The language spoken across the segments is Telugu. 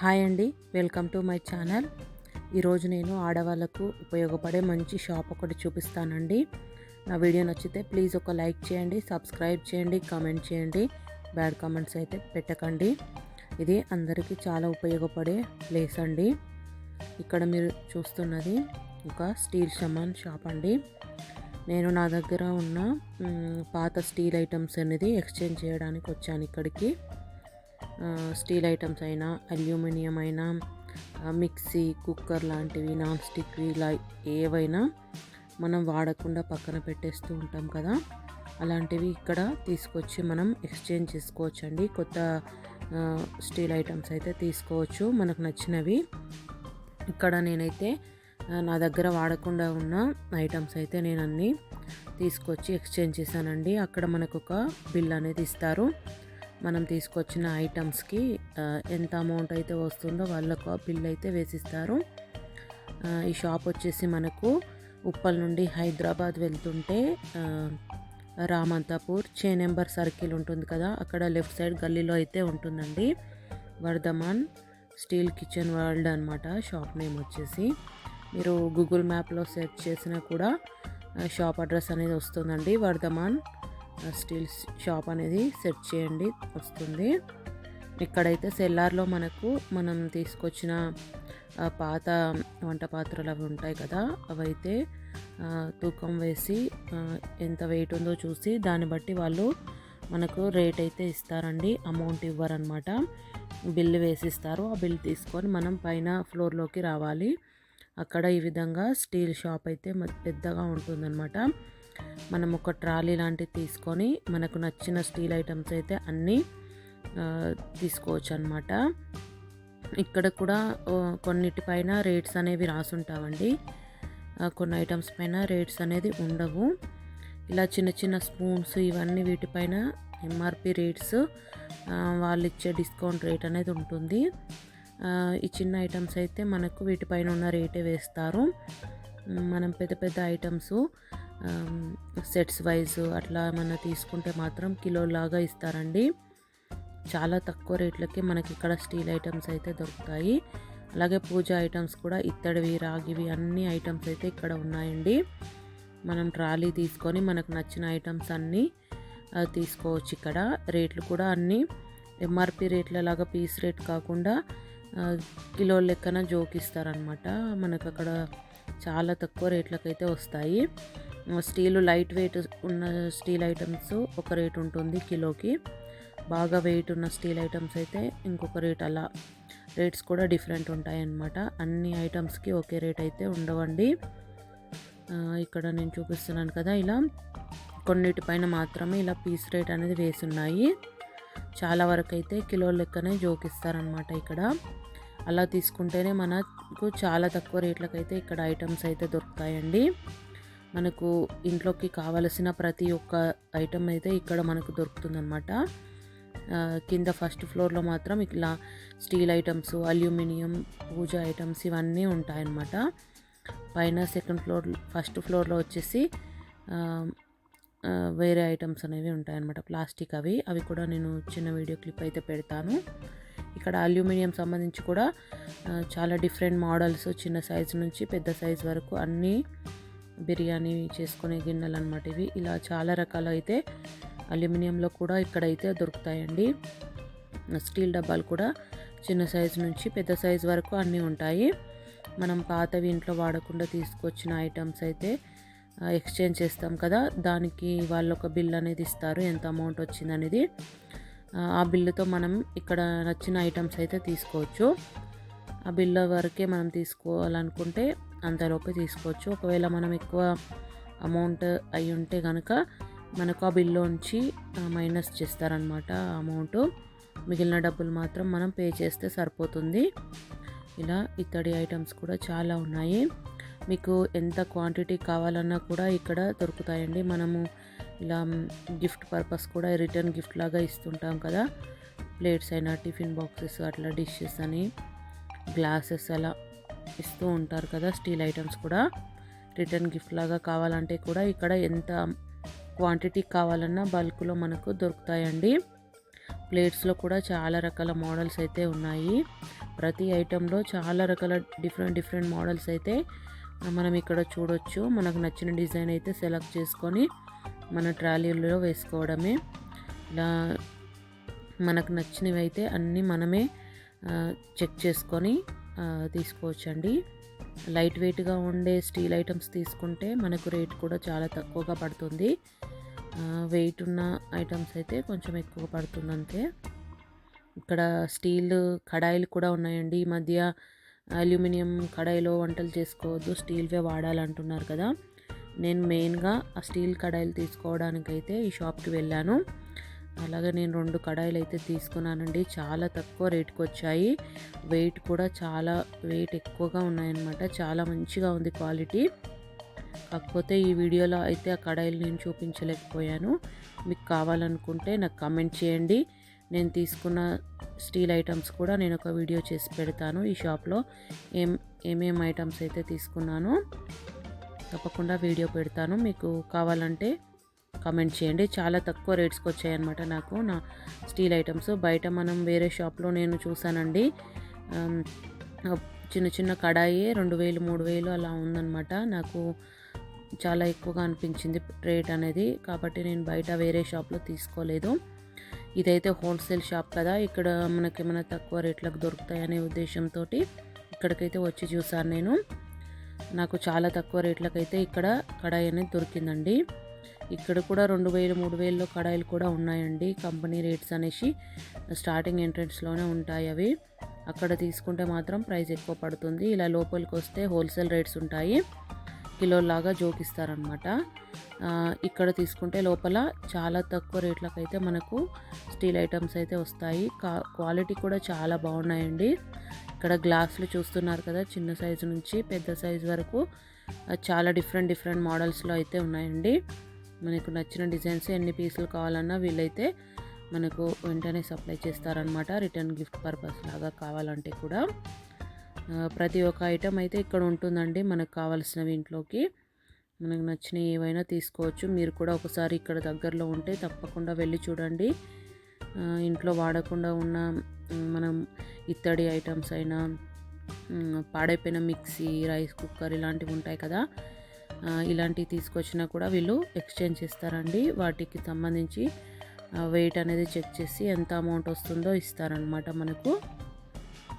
హాయ్ అండి వెల్కమ్ టు మై ఛానల్. ఈరోజు నేను ఆడవాళ్ళకు ఉపయోగపడే మంచి షాప్ ఒకటి చూపిస్తానండి. నా వీడియో నచ్చితే ప్లీజ్ ఒక లైక్ చేయండి సబ్స్క్రైబ్ చేయండి కామెంట్ చేయండి బ్యాడ్ కామెంట్స్ అయితే పెట్టకండి. ఇది అందరికీ చాలా ఉపయోగపడే ప్లేస్ అండి. ఇక్కడ మీరు చూస్తున్నది ఒక స్టీల్ షమాన్ షాప్ అండి. నేను నా దగ్గర ఉన్న పాత స్టీల్ ఐటమ్స్ అనేది ఎక్స్చేంజ్ చేయడానికి వచ్చాను ఇక్కడికి. స్టీల్ ఐటమ్స్ అయినా అల్యూమినియం అయినా మిక్సీ కుక్కర్ లాంటివి నాన్ స్టిక్వి ఇలా ఏవైనా మనం వాడకుండా పక్కన పెట్టేస్తూ ఉంటాం కదా. అలాంటివి ఇక్కడ తీసుకొచ్చి మనం ఎక్స్చేంజ్ చేసుకోవచ్చు అండి కొత్త స్టీల్ ఐటమ్స్ అయితే తీసుకోవచ్చు. మనకు నచ్చినవి. ఇక్కడ నేనైతే నా దగ్గర వాడకుండా ఉన్న ఐటమ్స్ అయితే నేను అన్నీ తీసుకొచ్చి ఎక్స్చేంజ్ చేశానండి. అక్కడ మనకు ఒక బిల్ అనేది ఇస్తారు. మనం తీసుకొచ్చిన ఐటమ్స్కి ఎంత అమౌంట్ అయితే వస్తుందో వాళ్ళకు ఆ బిల్ అయితే వేసిస్తారు. ఈ షాప్ వచ్చేసి మనకు ఉప్పల్ నుండి హైదరాబాద్ వెళ్తుంటే రామంతాపూర్ చే నెంబర్ సర్కిల్ ఉంటుంది కదా అక్కడ లెఫ్ట్ సైడ్ గల్లీలో అయితే ఉంటుందండి. వర్ధమాన్ స్టీల్ కిచెన్ వరల్డ్ అనమాట షాప్ నేమ్ వచ్చేసి. మీరు గూగుల్ మ్యాప్లో సెర్చ్ చేసినా కూడా షాప్ అడ్రస్ అనేది వస్తుందండి వర్ధమాన్ స్టీల్ షాప్ అనేది సెర్చ్ చేయండి వస్తుంది. ఇక్కడైతే సెల్లార్లో మనకు మనం తీసుకొచ్చిన పాత వంట పాత్రలు అవి ఉంటాయి కదా అవైతే తూకం వేసి ఎంత వెయిట్ ఉందో చూసి దాన్ని బట్టి వాళ్ళు మనకు రేట్ అయితే ఇస్తారండి అమౌంట్ ఇవ్వరనమాట బిల్లు వేసిస్తారు ఆ బిల్ తీసుకొని మనం పైన ఫ్లోర్లోకి రావాలి. అక్కడ ఈ విధంగా స్టీల్ షాప్ అయితే మ- పెద్దగా ఉంటుందన్నమాట. మనం ఒక ట్రాలీ లాంటిది తీసుకొని మనకు నచ్చిన స్టీల్ ఐటమ్స్ అయితే అన్నీ తీసుకోవచ్చు అనమాట ఇక్కడ కూడా కొన్నిటిపైన రేట్స్ అనేవి రాసుంటామండి కొన్ని ఐటమ్స్ పైన రేట్స్ అనేది ఉండవు. ఇలా చిన్న చిన్న స్పూన్స్ ఇవన్నీ వీటిపైన ఎంఆర్పి రేట్స్ వాళ్ళు ఇచ్చే డిస్కౌంట్ రేట్ అనేది ఉంటుంది. ఈ చిన్న ఐటమ్స్ అయితే మనకు వీటిపైన ఉన్న రేటే వేస్తారు. మనం పెద్ద పెద్ద ఐటమ్స్ సెట్స్ వైజ్ అట్లా ఏమన్నా తీసుకుంటే మాత్రం కిలోలాగా ఇస్తారండి. చాలా తక్కువ రేట్లకి మనకి ఇక్కడ స్టీల్ ఐటమ్స్ అయితే దొరుకుతాయి. అలాగే పూజ ఐటమ్స్ కూడా ఇత్తడివి రాగివి అన్ని ఐటమ్స్ అయితే ఇక్కడ ఉన్నాయండి. మనం ట్రాలీ తీసుకొని మనకు నచ్చిన ఐటమ్స్ అన్నీ తీసుకోవచ్చు ఇక్కడ. రేట్లు కూడా అన్నీ ఎంఆర్పి రేట్ల లాగా పీస్ రేట్ కాకుండా కిలో లెక్కన జోకిస్తారనమాట మనకు అక్కడ చాలా తక్కువ రేట్లకైతే వస్తాయి. స్టీలు లైట్ వెయిట్ ఉన్న స్టీల్ ఐటమ్స్ ఒక రేట్ ఉంటుంది కిలోకి. బాగా వెయిట్ ఉన్న స్టీల్ ఐటమ్స్ అయితే ఇంకొక రేట్ అలా రేట్స్ కూడా డిఫరెంట్ ఉంటాయన్నమాట. అన్ని ఐటమ్స్కి ఒకే రేట్ అయితే ఉండవండి. ఇక్కడ నేను చూపిస్తున్నాను కదా ఇలా. కొన్నిటిపైన మాత్రమే ఇలా పీస్ రేట్ అనేది వేసి ఉన్నాయి. చాలా వరకు అయితే కిలో లెక్కనే జోకిస్తారనమాట ఇక్కడ. అలా తీసుకుంటేనే మనకు చాలా తక్కువ రేట్లకైతే ఇక్కడ ఐటమ్స్ అయితే దొరుకుతాయండి. మనకు ఇంట్లోకి కావలసిన ప్రతి ఒక్క ఐటమ్ అయితే ఇక్కడ మనకు దొరుకుతుందన్నమాట. కింద ఫస్ట్ ఫ్లోర్లో మాత్రం ఇట్లా steel items aluminium puja items ఇవన్నీ ఉంటాయన్నమాట. పైన సెకండ్ ఫ్లోర్ ఫస్ట్ ఫ్లోర్లో వచ్చేసి వేరే ఐటమ్స్ అనేవి ఉంటాయన్నమాట. ప్లాస్టిక్ అవి. అవి కూడా నేను చిన్న వీడియో క్లిప్ అయితే పెడతాను. ఇక్కడ అల్యూమినియం సంబంధించి కూడా చాలా డిఫరెంట్ మోడల్స్ చిన్న సైజు నుంచి పెద్ద సైజు వరకు అన్నీ బిర్యానీ చేసుకునే గిన్నెలు అనమాట ఇవి. ఇలా చాలా రకాలు అయితే అల్యూమినియంలో కూడా ఇక్కడైతే దొరుకుతాయండి. స్టీల్ డబ్బాలు కూడా చిన్న సైజు నుంచి పెద్ద సైజు వరకు అన్నీ ఉంటాయి. మనం పాతవి ఇంట్లో వాడకుండా తీసుకొచ్చిన ఐటమ్స్ అయితే ఎక్స్చేంజ్ చేస్తాం కదా దానికి వాళ్ళు ఒక బిల్ అనేది ఇస్తారు ఎంత అమౌంట్ వచ్చింది అనేది ఆ, బిల్లుతో మనం ఇక్కడ నచ్చిన ఐటమ్స్ అయితే తీసుకోవచ్చు. ఆ బిల్లు వరకే మనం తీసుకోవాలనుకుంటే అంతలోపే తీసుకోవచ్చు. ఒకవేళ మనం ఎక్కువ అమౌంట్ అయి ఉంటే కనుక మనకు ఆ బిల్లోంచి మైనస్ చేస్తారనమాట అమౌంట్. మిగిలిన డబ్బులు మాత్రం మనం పే చేస్తే సరిపోతుంది. ఇలా ఇత్తడి ఐటమ్స్ కూడా చాలా ఉన్నాయి. మీకు ఎంత క్వాంటిటీ కావాలన్నా కూడా ఇక్కడ దొరుకుతాయండి. మనము ఇలా గిఫ్ట్ పర్పస్ కూడా రిటర్న్ గిఫ్ట్ లాగా ఇస్తుంటాం కదా. ప్లేట్స్ అయినా టిఫిన్ బాక్సెస్ అట్లా డిషెస్ అని గ్లాసెస్ అలా ఇస్తూ ఉంటారు కదా స్టీల్ ఐటమ్స్ కూడా. రిటర్న్ గిఫ్ట్ లాగా కావాలంటే కూడా ఇక్కడ ఎంత క్వాంటిటీ కావాలన్నా బల్క్లో మనకు దొరుకుతాయండి. ప్లేట్స్లో కూడా చాలా రకాల మోడల్స్ అయితే ఉన్నాయి. ప్రతి ఐటెంలో చాలా రకాల డిఫరెంట్ డిఫరెంట్ మోడల్స్ అయితే మనం ఇక్కడ చూడొచ్చు. మనకు నచ్చిన డిజైన్ అయితే సెలెక్ట్ చేసుకొని మన ట్రాలీలో వేసుకోవడమే. ఇలా మనకు నచ్చినవి అయితే అన్నీ మనమే చెక్ చేసుకొని తీసుకోవచ్చండి. లైట్ వెయిట్గా ఉండే స్టీల్ ఐటమ్స్ తీసుకుంటే మనకు రేట్ కూడా చాలా తక్కువగా పడుతుంది. వెయిట్ ఉన్న ఐటమ్స్ అయితే కొంచెం ఎక్కువ పడుతుంది అంతే. ఇక్కడ స్టీల్ కడాయిలు కూడా ఉన్నాయండి. ఈ మధ్య అల్యూమినియం కడాయిలో వంటలు చేసుకోవద్దు స్టీల్వే వాడాలంటున్నారు కదా. నేను మెయిన్గా ఆ స్టీల్ కడాయిలు తీసుకోవడానికైతే ఈ షాప్కి వెళ్ళాను. అలాగే నేను రెండు కడాయిలు అయితే తీసుకున్నానండి. చాలా తక్కువ రేట్కి వచ్చాయి. వెయిట్ కూడా చాలా వెయిట్ ఎక్కువగా ఉన్నాయన్నమాట. చాలా మంచిగా ఉంది క్వాలిటీ. కాకపోతే ఈ వీడియోలో అయితే ఆ కడాయిలు నేను చూపించలేకపోయాను. మీకు కావాలనుకుంటే నాకు కమెంట్ చేయండి. నేను తీసుకున్న స్టీల్ ఐటమ్స్ కూడా నేను ఒక వీడియో చేసి పెడతాను ఈ షాప్లో. ఏం ఏమేం ఐటమ్స్ అయితే తీసుకున్నానో. తప్పకుండా వీడియో పెడతాను. మీకు కావాలంటే కమెంట్ చేయండి. చాలా తక్కువ రేట్స్కి వచ్చాయన్నమాట నాకు నా స్టీల్ ఐటమ్స్. బయట మనం వేరే షాప్లో నేను చూసానండి చిన్న చిన్న కడాయి రెండు వేలు మూడు వేలు అలా ఉందన్నమాట. నాకు చాలా ఎక్కువగా అనిపించింది రేట్ అనేది. కాబట్టి నేను బయట వేరే షాప్లో తీసుకోలేదు. ఇదైతే హోల్సేల్ షాప్ కదా. ఇక్కడ మనకి ఏమైనా తక్కువ రేట్లకు దొరుకుతాయనే ఉద్దేశంతో ఇక్కడికైతే వచ్చి చూసాను నేను. నాకు చాలా తక్కువ రేట్లకైతే ఇక్కడ కడాయి అనేది దొరికిందండి. ఇక్కడ కూడా రెండు వేలు మూడు వేలలో కడాయిలు కూడా ఉన్నాయండి. కంపెనీ రేట్స్ అనేసి స్టార్టింగ్ ఎంట్రెన్స్లోనే ఉంటాయి అవి. అక్కడ తీసుకుంటే మాత్రం ప్రైస్ ఎక్కువ పడుతుంది. ఇలా లోపలికి వస్తే హోల్సేల్ రేట్స్ ఉంటాయి. కిలోలాగా జోకిస్తారనమాట ఇక్కడ తీసుకుంటే లోపల చాలా తక్కువ రేట్లకు అయితే మనకు స్టీల్ ఐటమ్స్ అయితే వస్తాయి. కా క్వాలిటీ కూడా చాలా బాగున్నాయండి. ఇక్కడ గ్లాసులు చూస్తున్నారు కదా చిన్న సైజు నుంచి పెద్ద సైజు వరకు. చాలా డిఫరెంట్ డిఫరెంట్ మోడల్స్లో అయితే ఉన్నాయండి. మనకు నచ్చిన డిజైన్స్ ఎన్ని పీసులు కావాలన్నా వీళ్ళైతే మనకు వెంటనే సప్లై చేస్తారనమాట రిటర్న్ గిఫ్ట్ పర్పస్ లాగా కావాలంటే కూడా. ప్రతి ఒక్క ఐటెం అయితే ఇక్కడ ఉంటుందండి మనకు కావాల్సినవి ఇంట్లోకి. మనకు నచ్చిన ఏవైనా తీసుకోవచ్చు. మీరు కూడా ఒకసారి ఇక్కడ దగ్గరలో ఉంటే తప్పకుండా వెళ్ళి చూడండి. ఇంట్లో వాడకుండా ఉన్న మనం ఇత్తడి ఐటమ్స్ అయినా పాడైపోయిన మిక్సీ రైస్ కుక్కర్ ఇలాంటివి ఉంటాయి కదా ఇలాంటివి తీసుకొచ్చినా కూడా వీళ్ళు ఎక్స్చేంజ్ చేస్తారండి. వాటికి సంబంధించి వెయిట్ అనేది చెక్ చేసి ఎంత అమౌంట్ వస్తుందో ఇస్తారనమాట మనకు.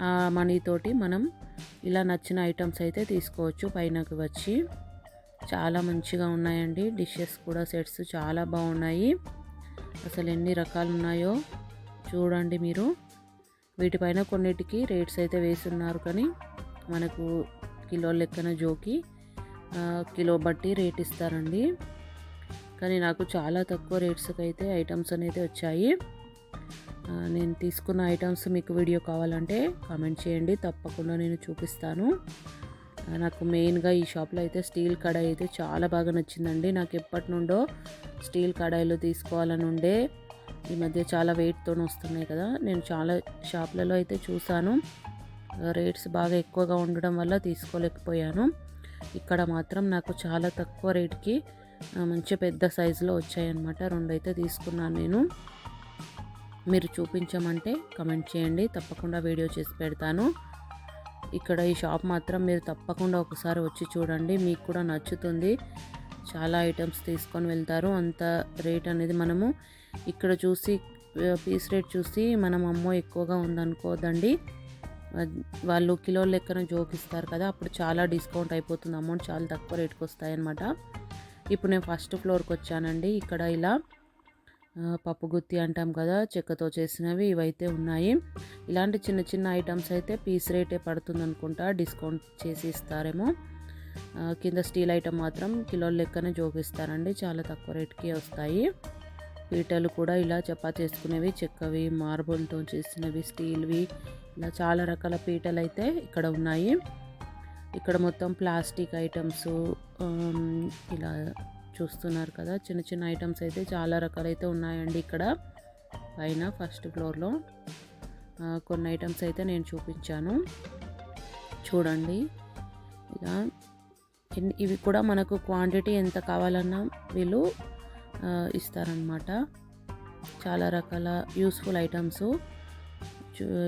ఆ మనీతోటి మనం ఇలా నచ్చిన ఐటమ్స్ అయితే తీసుకోవచ్చు పైనకి వచ్చి. చాలా మంచిగా ఉన్నాయండి. డిషెస్ కూడా సెట్స్ చాలా బాగున్నాయి. అసలు ఎన్ని రకాలు ఉన్నాయో చూడండి మీరు. వీటిపైన కొన్నిటికి రేట్స్ అయితే వేస్తున్నారు కానీ మనకు కిలో లెక్కన జోకి కిలో బట్టి రేట్ ఇస్తారండి. కానీ నాకు చాలా తక్కువ రేట్స్కి అయితే ఐటమ్స్ అనేది వచ్చాయి. నేను తీసుకున్న ఐటమ్స్ మీకు వీడియో కావాలంటే కామెంట్ చేయండి తప్పకుండా నేను చూపిస్తాను. నాకు మెయిన్గా ఈ షాప్లో అయితే స్టీల్ కడాయి అయితే చాలా బాగా నచ్చిందండి. నాకు ఎప్పటి నుండో స్టీల్ కడాయిలు తీసుకోవాలని ఉండే. ఈ మధ్య చాలా వెయిట్తో వస్తున్నాయి కదా. నేను చాలా షాప్లలో అయితే చూశాను రేట్స్ బాగా ఎక్కువగా ఉండడం వల్ల తీసుకోలేకపోయాను. ఇక్కడ మాత్రం నాకు చాలా తక్కువ రేట్కి మంచి పెద్ద సైజులో వచ్చాయన్నమాట. రెండు అయితే తీసుకున్నాను నేను. మీరు చూపించమంటే కమెంట్ చేయండి. తప్పకుండా వీడియో చేసి పెడతాను. ఇక్కడ ఈ షాప్ మాత్రం మీరు తప్పకుండా ఒకసారి వచ్చి చూడండి. మీకు కూడా నచ్చుతుంది. చాలా ఐటమ్స్ తీసుకొని వెళ్తారు. అంత రేట్ అనేది మనము ఇక్కడ చూసి పీస్ రేట్ చూసి మనం అమ్మో ఎక్కువగా ఉందనుకోదండి. వాళ్ళు కిలో లెక్కన జోకిస్తారు కదా అప్పుడు చాలా డిస్కౌంట్ అయిపోతుంది. అమౌంట్ చాలా తక్కువ రేట్కి వస్తాయన్నమాట ఇప్పుడు నేను ఫస్ట్ ఫ్లోర్కి వచ్చానండి ఇక్కడ ఇలా పప్పుగుత్తి పప్పు గుత్తి అంటాం కదా చెక్కతో చేసినవి ఇవైతే ఉన్నాయి. ఇలాంటి చిన్న చిన్న ఐటమ్స్ అయితే పీస్ రేటే పడుతుంది అనుకుంటా డిస్కౌంట్ చేసి ఇస్తారేమో. కింద స్టీల్ ఐటమ్ మాత్రం కిలోల లెక్కనే చూపిస్తారండి చాలా తక్కువ రేట్కి వస్తాయి. పీటలు కూడా ఇలా చపాతి చేసుకునేవి చెక్కవి మార్బుల్తో చేసినవి స్టీల్వి ఇలా చాలా రకాల పీటలు అయితే ఇక్కడ ఉన్నాయి. ఇక్కడ మొత్తం ప్లాస్టిక్ ఐటమ్స్ ఇలా చూస్తున్నారు కదా. చిన్న చిన్న ఐటమ్స్ అయితే చాలా రకాలైతే ఉన్నాయండి ఇక్కడ. పైన ఫస్ట్ ఫ్లోర్లో కొన్ని ఐటమ్స్ అయితే నేను చూపించాను. చూడండి. ఇలా ఇవి కూడా మనకు క్వాంటిటీ ఎంత కావాలన్నా వీళ్ళు ఇస్తారనమాట చాలా రకాల యూస్ఫుల్ ఐటమ్స్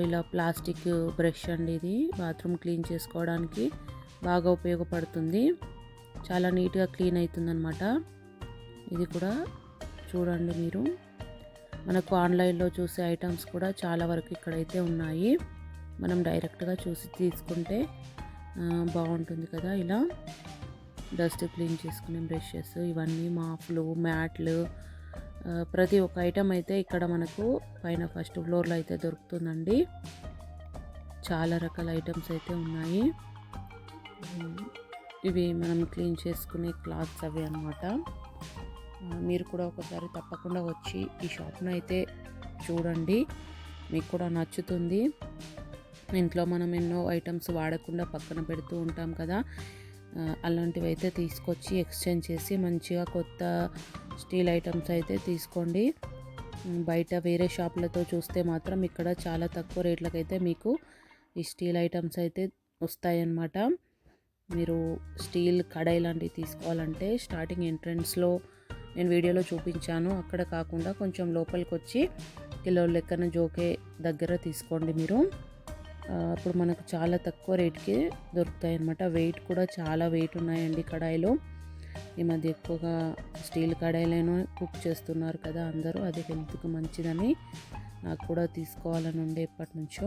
ఇలా ప్లాస్టిక్ బ్రష్ అండి ఇది. బాత్రూమ్ క్లీన్ చేసుకోవడానికి బాగా ఉపయోగపడుతుంది. చాలా నీట్గా క్లీన్ అవుతుందన్నమాట ఇది కూడా చూడండి మీరు. మనకు ఆన్లైన్లో చూసే ఐటమ్స్ కూడా చాలా వరకు ఇక్కడైతే ఉన్నాయి. మనం డైరెక్ట్గా చూసి తీసుకుంటే బాగుంటుంది కదా ఇలా. డస్ట్ క్లీన్ చేసుకునే బ్రషెస్ ఇవన్నీ మాఫ్లు మ్యాట్లు ప్రతి ఒక్క ఐటమ్ అయితే ఇక్కడ మనకు పైన ఫస్ట్ ఫ్లోర్లో అయితే దొరుకుతుందండి. చాలా రకాల ఐటమ్స్ అయితే ఉన్నాయి. ఇవి మనం క్లీన్ చేసుకునే క్లాత్స్ అవి అనమాట మీరు కూడా ఒకసారి తప్పకుండా వచ్చి ఈ షాప్ను అయితే చూడండి. మీకు కూడా నచ్చుతుంది. ఇంట్లో మనం ఎన్నో ఐటమ్స్ వాడకుండా పక్కన పెడుతూ ఉంటాం కదా. అలాంటివి అయితే తీసుకొచ్చి ఎక్స్చేంజ్ చేసి మంచిగా కొత్త స్టీల్ ఐటమ్స్ అయితే తీసుకోండి. బయట వేరే షాపులతో చూస్తే మాత్రం ఇక్కడ చాలా తక్కువ రేట్లకైతే మీకు ఈ స్టీల్ ఐటమ్స్ అయితే వస్తాయన్నమాట. మీరు స్టీల్ కడాయి లాంటివి తీసుకోవాలంటే స్టార్టింగ్ ఎంట్రన్స్లో నేను వీడియోలో చూపించాను. అక్కడ కాకుండా కొంచెం లోపలికి వచ్చి కిలో లెక్కన జోకే దగ్గర తీసుకోండి మీరు. అప్పుడు మనకు చాలా తక్కువ రేట్కి దొరుకుతాయి అన్నమాట వెయిట్ కూడా చాలా వెయిట్ ఉన్నాయండి కడాయిలో. ఈ మధ్య ఎక్కువగా స్టీల్ కడాయిలను కుక్ చేస్తున్నారు కదా అందరూ అది హెల్త్కి మంచిదని నాకు కూడా తీసుకోవాలని ఉండే ఎప్పటి నుంచో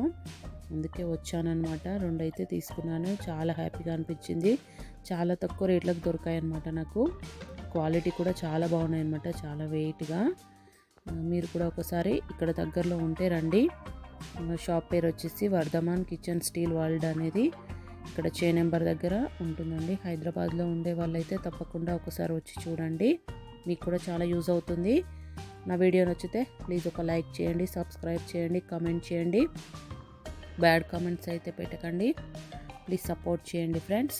అందుకే వచ్చానమాట రెండైతే తీసుకున్నాను. చాలా హ్యాపీగా అనిపించింది. చాలా తక్కువ రేట్లకు దొరికాయి అనమాట నాకు. క్వాలిటీ కూడా చాలా బాగున్నాయి అనమాట చాలా వెయిట్గా. మీరు కూడా ఒకసారి ఇక్కడ దగ్గరలో ఉంటే రండి. షాప్ పేరు వచ్చేసి వర్ధమాన్ కిచెన్ స్టీల్ వరల్డ్ అనేది. ఇక్కడ చే నెంబర్ దగ్గర ఉంటుందండి. హైదరాబాద్లో ఉండే వాళ్ళైతే తప్పకుండా ఒకసారి వచ్చి చూడండి. మీకు కూడా చాలా యూజ్ అవుతుంది. నా వీడియో నచ్చితే ప్లీజ్ ఒక లైక్ చేయండి సబ్స్క్రైబ్ చేయండి కమెంట్ చేయండి. బ్యాడ్ కామెంట్స్ అయితే పెట్టకండి. ప్లీజ్ సపోర్ట్ చేయండి ఫ్రెండ్స్.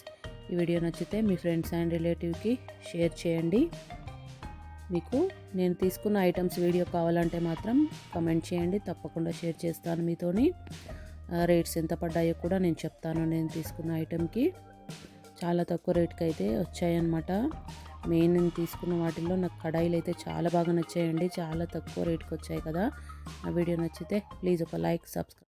ఈ వీడియో నచ్చితే మీ ఫ్రెండ్స్ అండ్ రిలేటివ్కి షేర్ చేయండి. మీకు నేను తీసుకున్న ఐటమ్స్ వీడియో కావాలంటే మాత్రం కమెంట్ చేయండి. తప్పకుండా షేర్ చేస్తాను మీతోని. రేట్స్ ఎంత పడ్డాయో కూడా నేను చెప్తాను. నేను తీసుకున్న ఐటెంకి చాలా తక్కువ రేట్కి అయితే వచ్చాయన్నమాట. మెయిన్ నేను తీసుకున్న వాటిల్లో నాకు కడాయిలు అయితే చాలా బాగా నచ్చాయండి. చాలా తక్కువ రేట్కి వచ్చాయి కదా. ఆ వీడియో నచ్చితే ప్లీజ్ ఒక లైక్ సబ్స్క్రైబ్